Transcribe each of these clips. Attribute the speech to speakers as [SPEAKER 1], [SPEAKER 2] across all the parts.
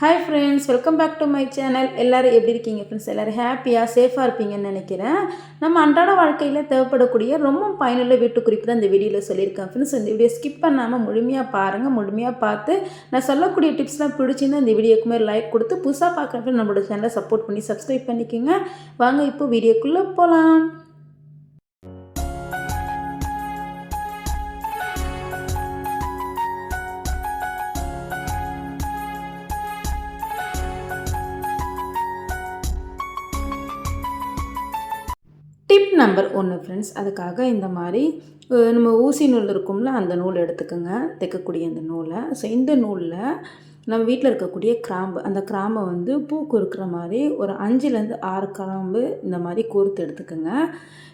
[SPEAKER 1] Hi friends welcome back to my channel எல்லோரும் எப்படி இருக்கீங்க ஃப்ரெண்ட்ஸ் எல்லோரும் ஹாப்பியாக சேஃபாக இருப்பீங்கன்னு நினைக்கிறேன். நம்ம அன்றாட வாழ்க்கையில் தேவைப்படக்கூடிய ரொம்ப பயனுள்ள வீட்டு குறிப்பு தான் இந்த வீடியோவில் சொல்லியிருக்கேன் ஃப்ரெண்ட்ஸ் இந்த வீடியோ ஸ்கிப் பண்ணாமல் முழுமையாக பாருங்கள் முழுமையாக பார்த்து நான் சொல்லக்கூடிய டிப்ஸ்லாம் பிடிச்சிருந்தா இந்த வீடியோக்குமே லைக் கொடுத்து புதுசாக பார்க்குறப்ப நம்மளோட சேனலை சப்போர்ட் பண்ணி சப்ஸ்கிரைப் பண்ணிக்கோங்க. வாங்க இப்போ வீடியோக்குள்ளே போகலாம் டிப் நம்பர் ஒன்று ஃப்ரெண்ட்ஸ் அதுக்காக இந்த மாதிரி நம்ம ஊசி நூல் இருக்கும்ல அந்த நூல் எடுத்துக்கோங்க. தைக்கக்கூடிய அந்த நூலை. ஸோ இந்த நூலில் நம்ம வீட்டில் இருக்கக்கூடிய கிராம்பு. அந்த கிராம்பை வந்து பூ இருக்கிற மாதிரி ஒரு அஞ்சுலேருந்து ஆறு கிராம்பு இந்த மாதிரி கோர்த்து எடுத்துக்கோங்க.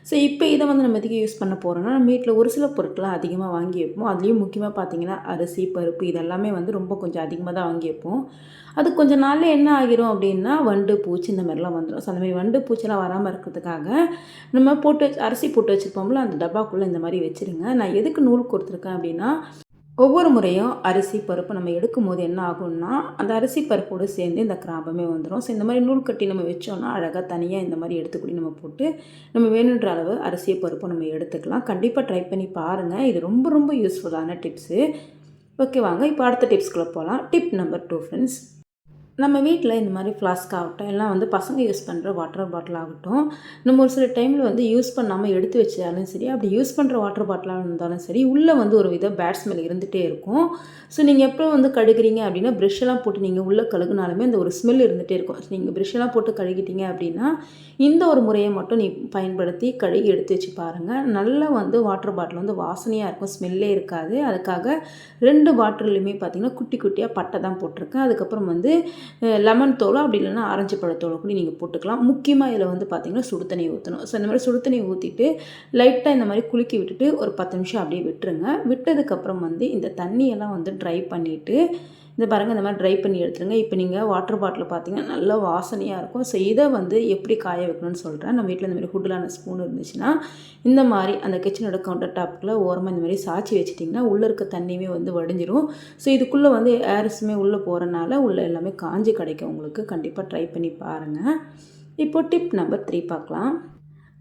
[SPEAKER 1] ஸோ இப்போ இதை வந்து நம்ம எதுக்கு யூஸ் பண்ண போகிறோம்னா நம்ம வீட்டில் ஒரு சில பொருட்கள்லாம் அதிகமாக வாங்கி வைப்போம். அதுலேயும் முக்கியமாக பார்த்தீங்கன்னா அரிசி பருப்பு இதெல்லாமே வந்து ரொம்ப கொஞ்சம் அதிகமாக தான் வாங்கி வைப்போம். அது கொஞ்சம் நாளில் என்ன ஆகிரும் அப்படின்னா வண்டு பூச்சி இந்த மாதிரிலாம் வந்துடும் ஸோ அந்த மாதிரி வண்டு பூச்சிலாம் வராமல் இருக்கிறதுக்காக நம்ம போட்டு வச்சு அரிசி போட்டு வச்சுருப்போம்ல அந்த டப்பாக்குள்ளே இந்த மாதிரி வச்சுருங்க. நான் எதுக்கு நூல் கொடுத்துருக்கேன் அப்படின்னா ஒவ்வொரு முறையும் அரிசி பருப்பு நம்ம எடுக்கும் போது என்ன ஆகும்னா அந்த அரிசி பருப்போடு சேர்ந்து இந்த கிராம்பமே வந்துடும் ஸோ இந்த மாதிரி நூல் கட்டி நம்ம வச்சோன்னா அழகாக தனியாக இந்த மாதிரி எடுத்துக்கூடி நம்ம போட்டு நம்ம வேணுன்ற அளவு அரிசியை பருப்பு நம்ம எடுத்துக்கலாம். கண்டிப்பாக ட்ரை பண்ணி பாருங்கள் இது ரொம்ப ரொம்ப யூஸ்ஃபுல்லான டிப்ஸு ஓகே வாங்க. இப்போ அடுத்த டிப்ஸ்குள்ளே போகலாம் டிப் நம்பர் டூ ஃப்ரெண்ட்ஸ் நம்ம வீட்டில் இந்த மாதிரி ஃப்ளாஸ்க் ஆகட்டும் எல்லாம் வந்து பசங்க யூஸ் பண்ணுற வாட்டர் பாட்டில் ஆகட்டும் நம்ம ஒரு சில டைமில் வந்து யூஸ் பண்ணாமல் எடுத்து வச்சாலும் சரி அப்படி யூஸ் பண்ணுற வாட்டர் பாட்டிலாக இருந்தாலும் சரி உள்ளே வந்து ஒரு வித பேட் ஸ்மெல் இருந்துகிட்டே இருக்கும். ஸோ நீங்கள் எப்போ வந்து கழுகுறீங்க அப்படின்னா ப்ரெஷ்ஷெல்லாம் போட்டு நீங்கள் உள்ளே கழுகுனாலுமே அந்த ஒரு ஸ்மெல் இருந்துகிட்டே இருக்கும். நீங்கள் ப்ரெஷ்ஷெல்லாம் போட்டு கழுகிட்டீங்க அப்படின்னா இந்த ஒரு முறையை மட்டும் நீ பயன்படுத்தி கழுகி எடுத்து வச்சு பாருங்கள் நல்லா வந்து வாட்டர் பாட்டில் வந்து வாசனையாக இருக்கும் ஸ்மெல்லே இருக்காது. அதுக்காக ரெண்டு பாட்டில்லையுமே பார்த்தீங்கன்னா குட்டி குட்டியாக பட்டை தான் போட்டிருக்கேன். அதுக்கப்புறம் வந்து லெமன் தோலோ அப்படி இல்லைன்னா ஆரஞ்சு பழத்தோலோ கூட நீங்கள் போட்டுக்கலாம். முக்கியமாக இதில் வந்து பார்த்தீங்கன்னா சுடு தண்ணி ஊற்றணும் ஸோ இந்த மாதிரி சுடு தண்ணி ஊற்றிட்டு லைட்டாக இந்த மாதிரி குலுக்கி விட்டுட்டு ஒரு பத்து நிமிஷம் அப்படியே விட்டுருங்க. விட்டதுக்கப்புறம் வந்து இந்த தண்ணியெல்லாம் வந்து ட்ரை பண்ணிவிட்டு இந்த பாருங்கள் இந்த மாதிரி ட்ரை பண்ணி எடுத்துருங்க. இப்போ நீங்கள் வாட்டர் பாட்டில் பார்த்தீங்கன்னா நல்ல வாசனையாக இருக்கும். ஸோ இதை வந்து எப்படி காய வைக்கணும்னு சொல்கிறேன் நம்ம வீட்டில் இந்த மாதிரி ஹுட்டிலான ஸ்பூன் இருந்துச்சுன்னா இந்த மாதிரி அந்த கிச்சனோட கவுண்டர் டாப்பில் ஓரமாக இந்த மாதிரி சாய்ச்சி வச்சிட்டிங்கன்னா உள்ளே இருக்க தண்ணியுமே வந்து வடிஞ்சிரும். ஸோ இதுக்குள்ளே வந்து ஏர்ஸுமே உள்ளே போகிறனால உள்ளே எல்லாமே காஞ்சி கிடைக்கும். உங்களுக்கு கண்டிப்பாக ட்ரை பண்ணி பாருங்கள் இப்போ டிப் நம்பர் த்ரீ பார்க்கலாம்.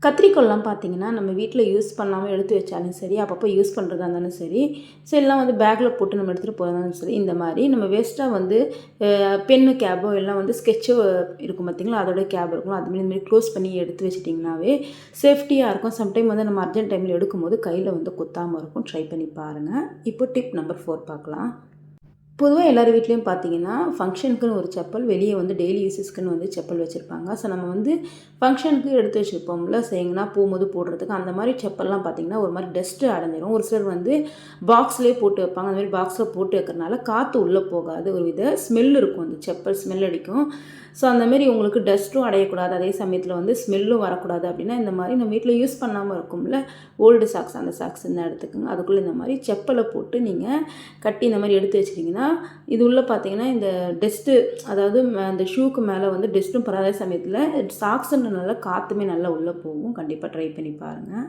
[SPEAKER 1] கத்திரிக்கோல்லாம் பார்த்தீங்கன்னா நம்ம வீட்டில் யூஸ் பண்ணாமல் எடுத்து வச்சாலும் சரி அப்பப்போ யூஸ் பண்ணுறதா இருந்தாலும் சரி ஸோ எல்லாம் வந்து பேக்கில் போட்டு நம்ம எடுத்துகிட்டு போகிறதாலும் சரி இந்த மாதிரி நம்ம வேஸ்ட்டாக வந்து பென்னு கேபோ எல்லாம் வந்து ஸ்கெட்சோ இருக்கும் பார்த்தீங்களா? அதோட கேப் இருக்கும். அதுமாரி மாதிரி இந்த மாதிரி க்ளோஸ் பண்ணி எடுத்து வச்சிட்டிங்கனாவே சேஃப்டியாக இருக்கும். சம்டைம் வந்து நம்ம அர்ஜென்ட் டைமில் எடுக்கும்போது கையில் வந்து குத்தாமல் இருக்கும். ட்ரை பண்ணி பாருங்கள் இப்போ டிப் நம்பர் ஃபோர் பார்க்கலாம். பொதுவாக எல்லார் வீட்லேயும் பார்த்தீங்கன்னா ஃபங்க்ஷனுக்குன்னு ஒரு செப்பல் வெளியே வந்து டெய்லி யூசஸ்க்குன்னு வந்து செப்பல் வச்சுருப்பாங்க. ஸோ நம்ம வந்து ஃபங்க்ஷனுக்கு எடுத்து வச்சுருப்போம்ல செய்யுங்கன்னா போகும்போது போடுறதுக்கு அந்த மாதிரி செப்பல்லாம் பார்த்தீங்கன்னா ஒரு மாதிரி டஸ்ட்டு அடைஞ்சிரும். ஒரு சிலர் வந்து பாக்ஸ்லேயே போட்டு வைப்பாங்க. அந்த மாதிரி பாக்ஸில் போட்டு வைக்கிறனால காற்று உள்ளே போகாது. ஒரு வித ஸ்மெல் இருக்கும். அந்த செப்பல் ஸ்மெல் அடிக்கும். ஸோ அந்தமாரி உங்களுக்கு டஸ்ட்டும் அடையக்கூடாது. அதே சமயத்தில் வந்து ஸ்மெல்லும் வரக்கூடாது அப்படின்னா இந்த மாதிரி நம்ம வீட்டில் யூஸ் பண்ணாமல் இருக்கும்ல ஓல்டு சாக்ஸ் அந்த சாக்ஸ் இந்த எடுத்துக்கோங்க அதுக்குள்ளே இந்த மாதிரி செப்பலை போட்டு நீங்கள் கட்டி இந்த மாதிரி எடுத்து வச்சிட்டிங்கன்னா இது உள்ளே பார்த்தீங்கன்னா இந்த டெஸ்ட்டு அதாவது அந்த ஷூக்கு மேலே வந்து டெஸ்ட்டும் படாத சமயத்தில் சாக்ஸுன்றனால காற்றுமே நல்லா உள்ளே போகும். கண்டிப்பாக ட்ரை பண்ணி பாருங்கள்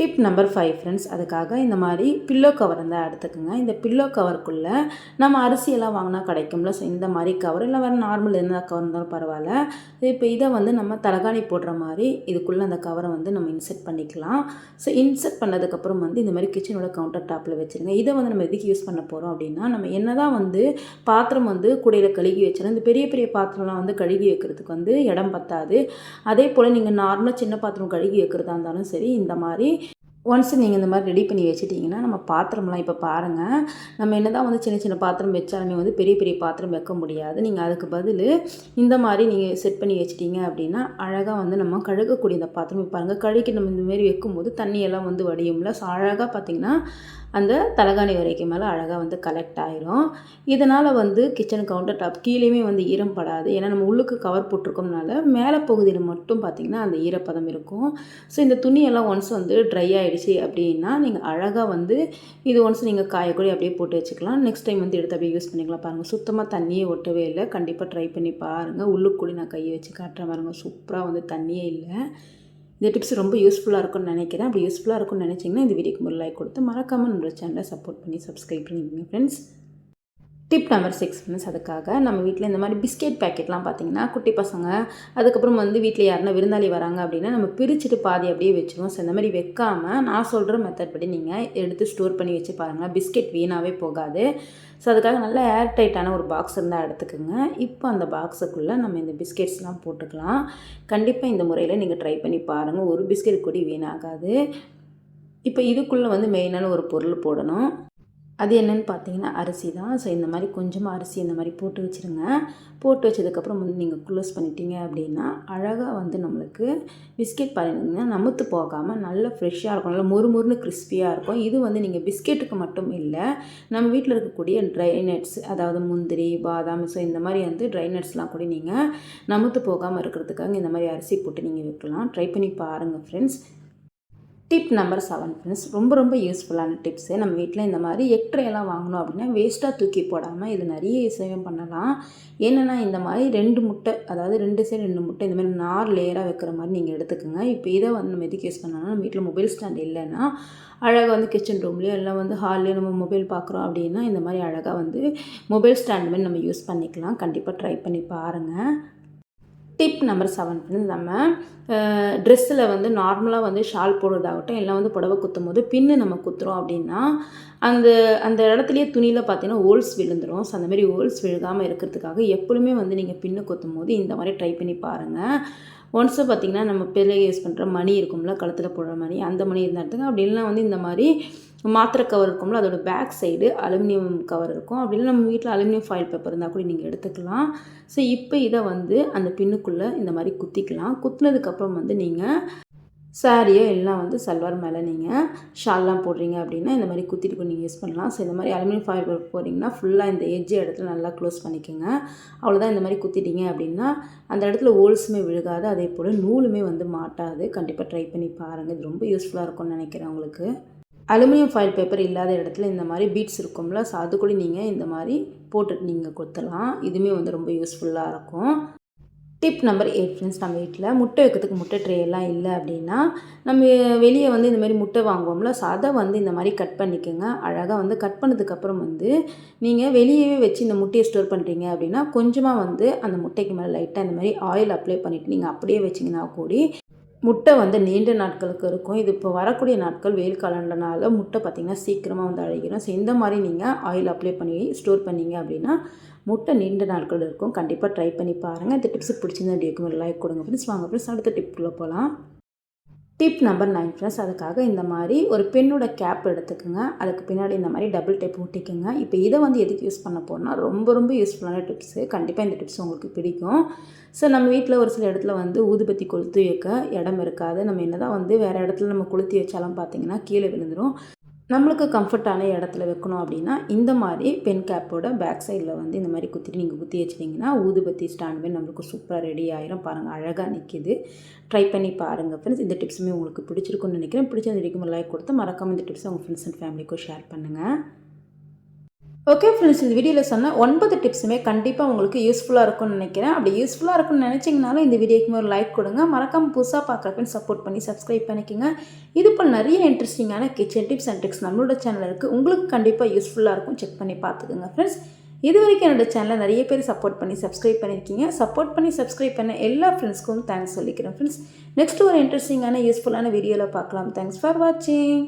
[SPEAKER 1] டிப் நம்பர் ஃபைவ் ஃப்ரெண்ட்ஸ் அதுக்காக இந்த மாதிரி பில்லோ கவர் இருந்தால் எடுத்துக்கோங்க. இந்த பில்லோ கவருக்குள்ளே நம்ம அரிசியெல்லாம் வாங்கினா கிடைக்கும்ல. ஸோ இந்த மாதிரி கவர் இல்லை வேறு நார்மல் என்ன கவர் இருந்தாலும் பரவாயில்ல. இப்போ இதை வந்து நம்ம தலகாணி போடுற மாதிரி இதுக்குள்ளே அந்த கவரை வந்து நம்ம இன்செர்ட் பண்ணிக்கலாம். ஸோ இன்செர்ட் பண்ணதுக்கப்புறம் வந்து இந்த மாதிரி கிச்சனோட கவுண்டர் டாப்பில் வச்சுருங்க. இதை வந்து நம்ம எதுக்கு யூஸ் பண்ண போகிறோம் அப்படின்னா நம்ம என்ன தான் வந்து பாத்திரம் வந்து குடையில் கழுகி வச்சிடும் இந்த பெரிய பெரிய பாத்திரம்லாம் வந்து கழுகி வைக்கிறதுக்கு வந்து இடம் பத்தாது. அதே போல் நீங்கள் நார்மலாக சின்ன பாத்திரம் கழுகி வைக்கிறதா இருந்தாலும் சரி இந்த மாதிரி ஒன்ஸ் நீங்கள் இந்த மாதிரி ரெடி பண்ணி வச்சுட்டிங்கன்னா நம்ம பாத்திரம்லாம் இப்போ பாருங்கள் நம்ம என்ன தான் வந்து சின்ன சின்ன பாத்திரம் வச்சாலுமே வந்து பெரிய பெரிய பாத்திரம் வைக்க முடியாது. நீங்கள் அதுக்கு பதில் இந்த மாதிரி நீங்கள் செட் பண்ணி வச்சிட்டிங்க அப்படின்னா அழகாக வந்து நம்ம கழுகக்கூடிய இந்த பாத்திரம் பாருங்கள் கழுகி நம்ம இந்த மாதிரி வைக்கும்போது தண்ணியெல்லாம் வந்து வடியும்ல. ஸோ அழகாக பார்த்திங்கன்னா அந்த தலகாணி வரைக்கும் மேலே அழகாக வந்து கலெக்ட் ஆகிரும் இதனால் வந்து கிச்சன் கவுண்டர் டாப் கீழேயுமே வந்து ஈரம் படாது. ஏன்னா நம்ம உள்ளுக்கு கவர் போட்டிருக்கோம்னால மேலே பகுதியில் மட்டும் பார்த்திங்கன்னா அந்த ஈரப்பதம் இருக்கும். ஸோ இந்த துணியெல்லாம் ஒன்ஸ் வந்து ட்ரை ஆகிடுச்சு அப்படின்னா நீங்கள் அழகாக வந்து இது ஒன்ஸ் நீங்கள் காயக்கூடி அப்படியே போட்டு வச்சுக்கலாம். நெக்ஸ்ட் டைம் வந்து எடுத்து அப்படியே யூஸ் பண்ணிக்கலாம். பாருங்கள் சுத்தமாக தண்ணியே ஒட்டவே இல்லை. கண்டிப்பாக ட்ரை பண்ணி பாருங்கள் உள்ளுக்கூடி நான் கையை வச்சு காட்டுறேன் பாருங்கள் சூப்பராக வந்து தண்ணியே இல்லை. இந்த டிப்ஸ் ரொம்ப யூஸ்ஃபுல்லாக இருக்கும்னு நினைக்கிறேன். அப்படி யூஸ்ஃபுல்லாக இருக்கும்னு நினச்சிங்கன்னா இந்த வீடியோக்கு ஒரு லைக் கொடுத்து மறக்காமல் நம்மளோட சேனலை சப்போர்ட் பண்ணி சப்ஸ்கிரைப் பண்ணிக்கோங்க friends tip number six means அதுக்காக நம்ம வீட்டில் இந்த மாதிரி பிஸ்கெட் பேக்கெட்லாம் பார்த்திங்கன்னா குட்டி பசங்க அதுக்கப்புறம் வந்து வீட்டில் யாருன்னா விருந்தாளி வராங்க அப்படின்னா நம்ம பிரிச்சுட்டு பாதி அப்படியே வச்சுருவோம். ஸோ இந்த மாதிரி வைக்காமல் நான் சொல்கிற மெத்தட் படி நீங்கள் எடுத்து ஸ்டோர் பண்ணி வச்சு பாருங்கள் பிஸ்கெட் வீணாகவே போகாது. ஸோ அதுக்காக நல்ல ஏர் டைட்டான ஒரு பாக்ஸ் இருந்தால் எடுத்துக்கோங்க. இப்போ அந்த பாக்ஸுக்குள்ளே நம்ம இந்த பிஸ்கெட்ஸ்லாம் போட்டுக்கலாம். கண்டிப்பாக இந்த முறையில் நீங்கள் ட்ரை பண்ணி பாருங்கள் ஒரு பிஸ்கெட் கூட வீணாகாது. இப்போ இதுக்குள்ளே வந்து மெயினான ஒரு பொருள் போடணும். அது என்னென்னு பார்த்தீங்கன்னா அரிசி தான். ஸோ இந்த மாதிரி கொஞ்சமாக அரிசி இந்த மாதிரி போட்டு வச்சுருங்க. போட்டு வச்சதுக்கப்புறம் வந்து நீங்கள் க்ளோஸ் பண்ணிட்டீங்க அப்படின்னா அழகாக வந்து நம்மளுக்கு பிஸ்கெட் பாருங்கன்னா நமுத்து போகாமல் நல்லா ஃப்ரெஷ்ஷாக இருக்கும். நல்லா மொறுமொறுன்னு கிறிஸ்பியாக இருக்கும். இது வந்து நீங்கள் பிஸ்கெட்டுக்கு மட்டும் இல்லை நம்ம வீட்டில் இருக்கக்கூடிய ட்ரை நட்ஸ் அதாவது முந்திரி பாதாம் ஸோ இந்த மாதிரி வந்து ட்ரை நட்ஸ்லாம் கூட நீங்கள் நமுத்து போகாமல் இருக்கிறதுக்காக இந்த மாதிரி அரிசி போட்டு நீங்கள் வைக்கலாம். ட்ரை பண்ணி பாருங்கள் friends tip number seven friends ரொம்ப ரொம்ப யூஸ்ஃபுல்லான டிப்ஸு நம்ம வீட்டில் இந்த மாதிரி எக்ட்ரையெல்லாம் வாங்கணும் அப்படின்னா வேஸ்ட்டாக தூக்கி போடாமல் இது நிறைய சேவம் பண்ணலாம். என்னென்னா இந்த மாதிரி ரெண்டு முட்டை அதாவது ரெண்டு சைடு ரெண்டு முட்டை இந்த மாதிரி நார் லேயராக வைக்கிற மாதிரி நீங்கள் எடுத்துக்கோங்க. இப்போ இதை வந்து நம்ம எதுக்கு யூஸ் பண்ணோம்னா நம்ம வீட்டில் மொபைல் ஸ்டாண்ட் இல்லைன்னா அழகாக வந்து கிச்சன் ரூம்லேயோ இல்லை வந்து ஹால்லேயோ நம்ம மொபைல் பார்க்குறோம் அப்படின்னா இந்த மாதிரி அழகாக வந்து மொபைல் ஸ்டாண்ட் மாதிரி நம்ம யூஸ் பண்ணிக்கலாம். கண்டிப்பாக ட்ரை பண்ணி பாருங்கள் டிப் நம்பர் செவன் வந்து நம்ம ட்ரெஸ்ஸில் வந்து நார்மலாக வந்து ஷால் போடுறதாகட்டும் எல்லாம் வந்து புடவை குத்தும் போது பின்னு நம்ம குத்துறோம் அப்படின்னா அந்த அந்த இடத்துலையே துணியில் பார்த்தீங்கன்னா ஓல்ஸ் விழுந்துடும் ஸோ அந்தமாரி ஓல்ஸ் விழுகாமல் இருக்கிறதுக்காக எப்பொழுதுமே வந்து நீங்கள் பின்னு குத்தும் போது இந்த மாதிரி ட்ரை பண்ணி பாருங்கள் ஒன்ஸு பார்த்திங்கன்னா நம்ம பெரிய யூஸ் பண்ணுற மணி இருக்கும்ல கழுத்தில் போடுற மணி அந்த மணி இருந்தால் எடுத்துங்க அப்படி இல்லைனா வந்து இந்த மாதிரி மாத்திரை கவர் இருக்கும்ல அதோட பேக் சைடு அலுமினியம் கவர் இருக்கும். அப்படி இல்லை நம்ம வீட்டில் அலுமினியம் ஃபாயில் பேப்பர் இருந்தால் கூட நீங்கள் எடுத்துக்கலாம். ஸோ இப்போ இதை வந்து அந்த பின்னுக்குள்ளே இந்த மாதிரி குத்திக்கலாம். குத்துனதுக்கப்புறம் வந்து நீங்கள் சாரியோ எல்லாம் வந்து சல்வார் மேலே நீங்கள் ஷால்லாம் போடுறீங்க அப்படின்னா இந்த மாதிரி குத்திட்டு நீங்கள் யூஸ் பண்ணலாம். ஸோ இந்த மாதிரி அலுமினியம் ஃபாயில் பேப்பர் போகிறீங்கன்னா ஃபுல்லாக இந்த எஜ்ஜு இடத்துல நல்லா க்ளோஸ் பண்ணிக்கோங்க. அவ்வளோதான் இந்த மாதிரி குத்திட்டீங்க அப்படின்னா அந்த இடத்துல ஹோல்ஸுமே விழுகாது. அதே போல் நூலுமே வந்து மாட்டாது. கண்டிப்பாக ட்ரை பண்ணி பாருங்கள் இது ரொம்ப யூஸ்ஃபுல்லாக இருக்கும்னு நினைக்கிறேன் உங்களுக்கு. அலுமினியம் ஃபாயில் பேப்பர் இல்லாத இடத்துல இந்த மாதிரி பீட்ஸ் இருக்கும்ல ஸோ அது கூட நீங்கள் இந்த மாதிரி போட்டுட்டு நீங்கள் கொத்தலாம். இதுவுமே வந்து ரொம்ப யூஸ்ஃபுல்லாக இருக்கும். டிப் நம்பர் எயிட் ஃப்ரெண்ட்ஸ் நம்ம வீட்டில் முட்டை வைக்கிறதுக்கு முட்டை ட்ரே எல்லாம் இல்லை அப்படின்னா நம்ம வெளியே வந்து இந்தமாரி முட்டை வாங்குவோம்ல ஸோ அதை வந்து இந்த மாதிரி கட் பண்ணிக்கோங்க. அழகாக வந்து கட் பண்ணதுக்கப்புறம் வந்து நீங்கள் வெளியவே வச்சு இந்த முட்டையை ஸ்டோர் பண்ணுறீங்க அப்படின்னா கொஞ்சமாக வந்து அந்த முட்டைக்கு மேலே லைட்டாக இந்த மாதிரி ஆயில் அப்ளை பண்ணிவிட்டு நீங்கள் அப்படியே வச்சிங்கன்னா கூடி முட்டை வந்து நீண்ட நாட்களுக்கு இருக்கும். இது இப்போ வரக்கூடிய நாட்கள் வெயில் காலன்றனால முட்டை பார்த்திங்கன்னா சீக்கிரமாக வந்து அழகிடும் ஸோ இந்த மாதிரி நீங்கள் ஆயில் அப்ளை பண்ணி ஸ்டோர் பண்ணிங்க அப்படின்னா முட்டை நீண்ட நாட்கள் இருக்கும். கண்டிப்பாக ட்ரை பண்ணி பாருங்கள் இந்த டிப்ஸ் பிடிச்சிருந்தா வீடியோக்கு லைக் கொடுங்க ஃப்ரெண்ட்ஸ் வாங்க ஃப்ரெண்ட்ஸ் அடுத்த டிப்புக்குள்ளே போகலாம் டிப் நம்பர் நைன் ஃப்ரெண்ட்ஸ் அதுக்காக இந்த மாதிரி ஒரு பெண்ணோட கேப் எடுத்துக்கோங்க. அதுக்கு பின்னாடி இந்த மாதிரி டபுள் டேப் ஊட்டிக்கோங்க. இப்போ இதை வந்து எதுக்கு யூஸ் பண்ண போனால் ரொம்ப ரொம்ப யூஸ்ஃபுல்லான டிப்ஸு கண்டிப்பாக இந்த டிப்ஸ் உங்களுக்கு பிடிக்கும். ஸோ நம்ம வீட்டில் ஒரு சில இடத்துல வந்து ஊதுபத்தி கொளுத்தி வைக்க இடம் இருக்காது. நம்ம என்ன தான் வந்து வேறு இடத்துல நம்ம கொளுத்தி வச்சாலும் பார்த்தீங்கன்னா கீழே விழுந்துடும் நம்மளுக்கு கம்ஃபர்ட்டான இடத்துல வைக்கணும் அப்படின்னா இந்த மாதிரி பென் கேப்போட பேக் சைடில் வந்து இந்த மாதிரி குத்திட்டு நீங்கள் குத்தி வச்சிட்டிங்கன்னா ஊதுபத்தி ஸ்டாண்ட் மாதிரி நம்மளுக்கு சூப்பராக ரெடி ஆயிரும். பாருங்கள் அழகாக நிற்கிது ட்ரை பண்ணி பாருங்கள் ஃப்ரெண்ட்ஸ் இந்த டிப்ஸுமே உங்களுக்கு பிடிச்சிருக்குன்னு நினைக்கிறேன். பிடிச்ச வரைக்கும் லைக் கொடுத்து மறக்காமல் இந்த டிப்ஸை உங்கள் ஃப்ரெண்ட்ஸ் அண்ட் ஃபேமிலிக்கும் ஷேர் பண்ணுங்கள் ஓகே ஃப்ரெண்ட்ஸ் இந்த வீடியோவில் சொன்ன ஒன்பது டிப்ஸுமே கண்டிப்பாக உங்களுக்கு யூஸ்ஃபுல்லாக இருக்கும்னு நினைக்கிறேன். அப்படி யூஸ்ஃபுல்லாக இருக்கும்னு நினச்சிங்கனாலும் இந்த வீடியோக்கு ஒரு லைக் கொடுங்க. மறக்காமல் புதுசாக பார்க்குறப்ப சப்போர்ட் பண்ணி சப்ஸ்கிரைப் பண்ணிக்கோங்க. இது போல் நிறைய இன்ட்ரெஸ்டிங்கான கிச்சன் டிப்ஸ் அண்ட் ட்ரிக்ஸ் நம்மளோட சேனல் இருக்குது உங்களுக்கு கண்டிப்பாக யூஸ்ஃபுல்லாக இருக்கும். செக் பண்ணி பார்த்துக்கோங்க ஃப்ரெண்ட்ஸ் இது வரைக்கும் என்னோட சேனலை நிறைய பேர் சப்போர்ட் பண்ணி சப்ஸ்கிரைப் பண்ணியிருக்கீங்க சப்போர்ட் பண்ணி சப்ஸ்கிரைப் பண்ண எல்லா ஃப்ரெண்ட்ஸ்க்கும் தேங்க்ஸ் சொல்லிக்கிறேன் ஃப்ரெண்ட்ஸ் நெக்ஸ்ட் ஒரு இன்ட்ரெஸ்டிங்கான யூஸ்ஃபுல்லான வீடியோவில் பார்க்கலாம் தேங்க்ஸ் ஃபார் வாட்சிங்